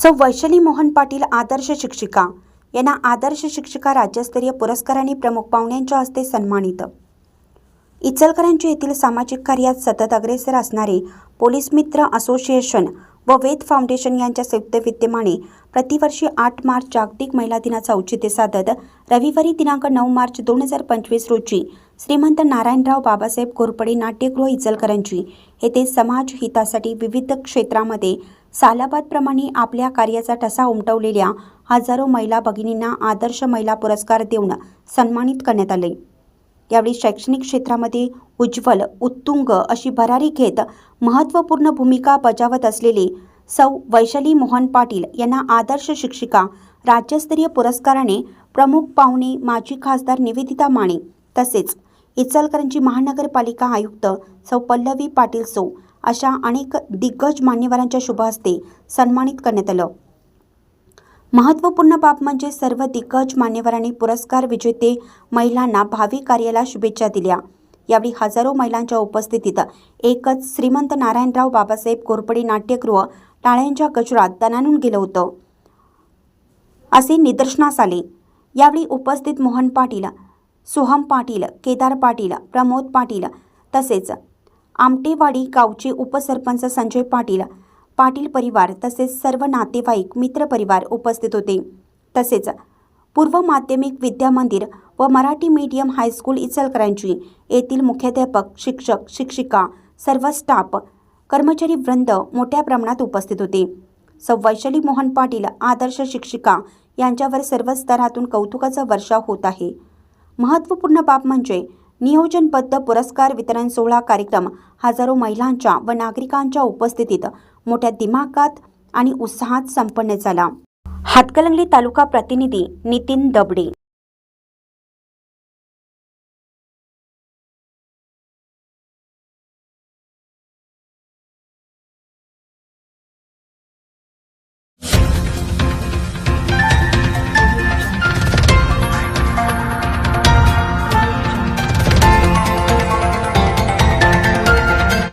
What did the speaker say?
सौ. वैशाली मोहन पाटील आदर्श शिक्षिका. यांना आदर्श शिक्षिका राज्यस्तरीय पुरस्काराने प्रमुख पाहुण्यांच्या हस्ते सन्मानित. इचलकरंजी येथील सामाजिक कार्यात सतत अग्रेसर असणारे पोलीस मित्र असोसिएशन व वेद फाउंडेशन यांच्या संयुक्त विद्यमाने प्रतिवर्षी आठ मार्च जागतिक महिला दिनाचं औचित्य साधत रविवारी दिनांक नऊ मार्च दोन हजार पंचवीस रोजी श्रीमंत नारायणराव बाबासाहेब घोरपडे नाट्यगृह इचलकरांची येथे समाज हितासाठी विविध क्षेत्रामध्ये सालाबादप्रमाणे आपल्या कार्याचा ठसा उमटवलेल्या हजारो महिला भगिनींना आदर्श महिला पुरस्कार देऊन सन्मानित करण्यात आले. यावेळी शैक्षणिक क्षेत्रामध्ये उज्ज्वल उत्तुंग अशी भरारी घेत महत्त्वपूर्ण भूमिका बजावत असलेले सौ. वैशाली मोहन पाटील यांना आदर्श शिक्षिका राज्यस्तरीय पुरस्काराने प्रमुख पाहुणे माजी खासदार निवेदिता माने तसेच इचलकरंजी महानगरपालिका आयुक्त सौ. पल्लवी पाटील सौ. अशा अनेक दिग्गज मान्यवरांच्या शुभहस्ते सन्मानित करण्यात आलं. महत्त्वपूर्ण बाब म्हणजे सर्व दिग्गज मान्यवरांनी पुरस्कार विजेते महिलांना भावी कार्याला शुभेच्छा दिल्या. यावेळी हजारो महिलांच्या उपस्थितीत एकच श्रीमंत नारायणराव बाबासाहेब कोरपडी नाट्यगृह टाळ्यांच्या गजरात दणानून गेलं होतं. असे निदर्शनास आले. यावेळी उपस्थित मोहन पाटील सोहम पाटील केदार पाटील प्रमोद पाटील तसेच आमटेवाडी गावचे उपसरपंच संजय पाटील पाटील परिवार तसेच सर्व नातेवाईक मित्रपरिवार उपस्थित होते. तसेच पूर्व माध्यमिक विद्या मंदिर व मराठी मीडियम हायस्कूल इचलकरांची येथील मुख्याध्यापक शिक्षक शिक्षिका सर्व स्टाफ कर्मचारी वृंद मोठ्या प्रमाणात उपस्थित होते. सौ. वैशाली मोहन पाटील आदर्श शिक्षिका यांच्यावर सर्व स्तरातून कौतुकाचा वर्षाव होत आहे. महत्त्वपूर्ण बाब म्हणजे नियोजनबद्ध पुरस्कार वितरण सोहळा कार्यक्रम हजारो महिलांच्या व नागरिकांच्या उपस्थितीत मोठ्या दिमागात आणि उत्साहात संपन्न झाला. हातकलंगली तालुका प्रतिनिधी नितीन दबडे